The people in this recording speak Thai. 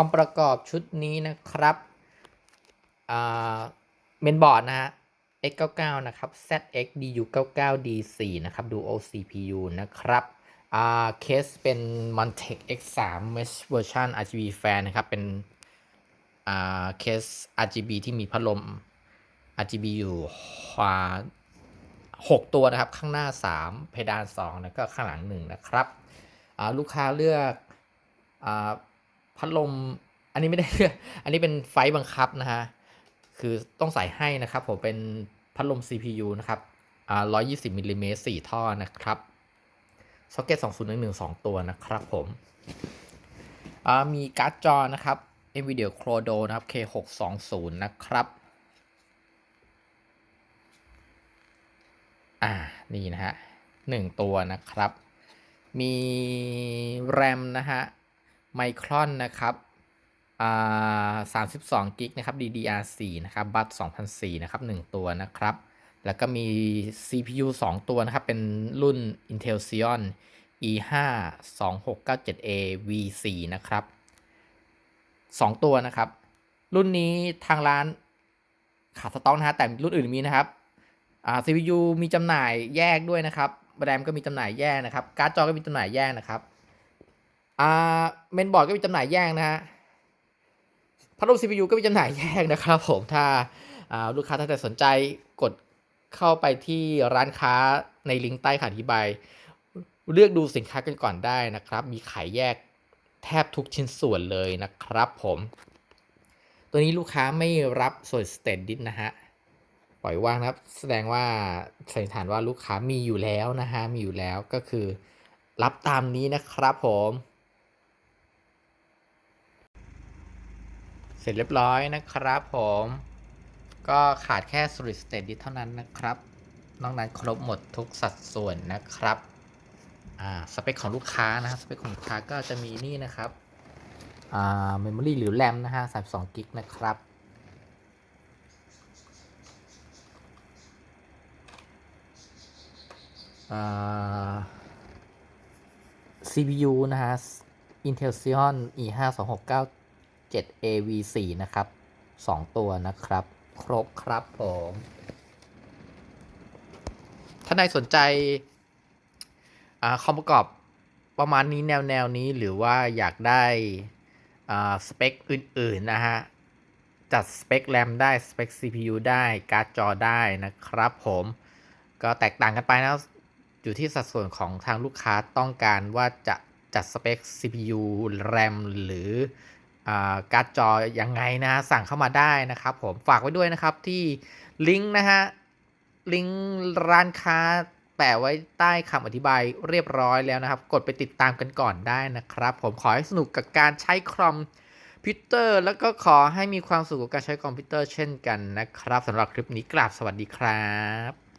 อมประกอบชุดนี้นะครับเมนบอร์ดนะฮะ X99 นะครับ ZX DU99D4 นะครับ Dual CPU นะครับเคสเป็น Montec X3 Mesh Version RGB Fan นะครับ เป็นเคส RGB ที่มีพัดลม RGB อยู่อ่าหกตัวนะครับ ข้างหน้า 3 เพดาน 2 แล้วก็ข้างหลัง 1 นะครับลูกค้าเลือกอ พัดลมอันนี้ไม่ได้ อันนี้เป็นไฟบังคับนะฮะ คือต้องใส่ให้นะครับผมเป็นพัดลม CPU นะครับอ่า120มิลลิเมตร4ท่อนะครับซ็อกเก็ต2011 2 ตัวนะครับผมอ่ามีการ์ดจอนะครับ NVIDIA Crodo นะครับ K620 นะครับ อ่า นี่นะฮะหนึ่งตัวนะครับ มีแรมนะฮะ ไมครอนนะครับอ่า32กิกนะครับ DDR4 นะครับ บัต2004นะครับ 1 ตัวนะครับ แล้วก็มี CPU 2 ตัวนะครับ เป็นรุ่น Intel Xeon E5 2697A V4 นะครับ 2 ตัวนะครับ รุ่นนี้ทางร้านขาดสต็อกนะฮะ แต่รุ่นอื่นมีนะครับอ่า CPU มีจำหน่ายแยกด้วยนะครับ แรมก็มีจำหน่ายแยกนะครับ การ์ดจอก็มีจำหน่ายแยกนะครับ อ่าเมนบอร์ดก็มีจำหน่ายแยกนะฮะพัดลม CPU ก็มีจำหน่ายแยกนะครับผมถ้าลูกค้าท่านใดสนใจกดเข้าไปที่ร้านค้าในลิงก์ใต้คำอธิบาย เลือกดูสินค้ากันก่อนได้นะครับ มีขายแยกแทบทุกชิ้นส่วนเลยนะครับผมตัวนี้ลูกค้าไม่รับส่วนสเตตดิสนะฮะ ปล่อยว่างนะครับ แสดงว่าสันนิษฐานว่าลูกค้ามีอยู่แล้วนะฮะ มีอยู่แล้วก็คือรับตามนี้นะครับผม เสร็จเรียบร้อยนะครับผม ก็ขาดแค่ solid state disk เท่านั้นนะครับ นอกนั้นครบหมดทุกสัดส่วนนะครับ อ่า สเปคของลูกค้านะครับสเปคของลูกค้าก็จะมีนี่นะครับ อ่า memory หรือ RAM นะฮะ32กิกนะครับอ่า CPU นะฮะ Intel Xeon E5 7 AV4 นะครับ 2 ตัวนะครับ ครบครับผมถ้าใครสนใจอ่าคอมประกอบประมาณนี้แนวแนวนี้หรือว่าอยากได้อ่าสเปคอื่น ๆ นะฮะ จัดสเปคแรมได้ สเปค CPU ได้ การ์ดจอได้นะครับผม ก็แตกต่างกันไปนะอยู่ที่สัดส่วนของทางลูกค้าต้องการว่าจะจัดสเปค CPU RAM หรือ การ์ดจอยังไงนะสั่งเข้ามาได้นะครับผมฝากไว้ด้วยนะครับที่ลิงก์นะฮะลิงก์ร้านค้าแปะไว้ใต้คำอธิบายเรียบร้อยแล้วนะครับ กดไปติดตามกันก่อนได้นะครับ ผมขอให้สนุกกับการใช้คอมพิวเตอร์ แล้วก็ขอให้มีความสุขกับการใช้คอมพิวเตอร์เช่นกันนะครับสำหรับคลิปนี้กราบสวัสดีครับ